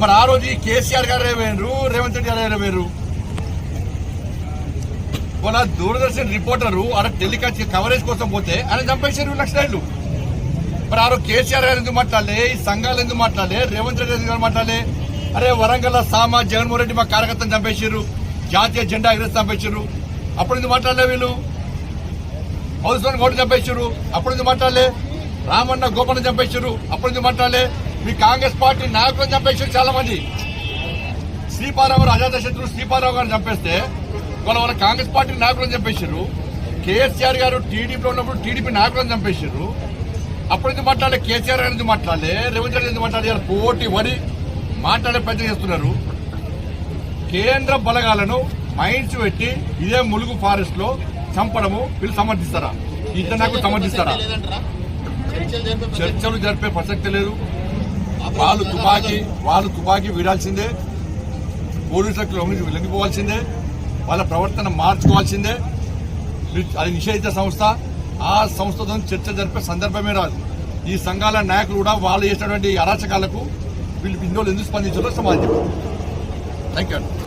మరి ఆ రోజు కేసీఆర్ గారు వేరు రేవంత్ రెడ్డి గారు వేరు వాళ్ళ దూరదర్శన్ రిపోర్టరు ఆడ టెలికాస్ట్ కవరేజ్ కోసం పోతే ఆయన చంపేశారు లక్షలు మరి ఆ రోజు కేసీఆర్ గారు ఎందుకు మాట్లాడలే? ఈ సంఘాలు ఎందుకు మాట్లాడలే? రేవంత్ రెడ్డి ఎందుకు మాట్లాడలే? అరే వరంగల్ సామా జగన్మోహన్ రెడ్డి మా కార్యకర్తను చంపేశారు. జాతీయ జెండా ఎగరేసి చంపేశారు. అప్పుడు ఎందుకు మాట్లాడలే వీళ్ళు? మధుసూదన్ గౌడ్ చంపేశారు. అప్పుడు ఎందుకు మాట్లాడలే? రామన్న గోపన్న చంపేశారు. అప్పుడు ఎందుకు మాట్లాడలే? మీ కాంగ్రెస్ పార్టీ నాయకులను చంపేశారు చాలా మంది శ్రీపారావు అజాత శత్రువు శ్రీపారావు గారిని చంపేస్తే వాళ్ళ వాళ్ళ కాంగ్రెస్ పార్టీ నాయకులను చంపేశారు కేసీఆర్ గారు టీడీపీలో ఉన్నప్పుడు టీడీపీ నాయకులను చంపేశారు అప్పుడు ఎందుకు మాట్లాడలే కేసీఆర్ గారు ఎందుకు మాట్లాడలే రేవంత్ రెడ్డి ఎందుకు మాట్లాడారు పోటీ వరి మాట్లాడే ప్రయత్నం చేస్తున్నారు. కేంద్ర బలగాలను మైండ్స్ పెట్టి ఇదే ములుగు ఫారెస్ట్లో చంపడము వీళ్ళు సమర్థిస్తారా? ఇద్దరు నాకు సమర్థిస్తారా? చర్చలు జరిపే ప్రసక్తి లేదు. వాళ్ళు తుపాకీ వాళ్ళు తుపాకీ వీడాల్సిందే. పోలీసులకు లొంగి- లొంగిపోవాల్సిందే వాళ్ళ ప్రవర్తన మార్చుకోవాల్సిందే. అది నిషేధిత సంస్థ. ఆ సంస్థతో చర్చ జరిపే సందర్భమే రాదు. ఈ సంఘాల నాయకులు కూడా వాళ్ళు చేసినటువంటి అరాచకాలకు వీళ్ళు ఇందులో ఎందుకు స్పందించారో సమాజం థ్యాంక్ యూ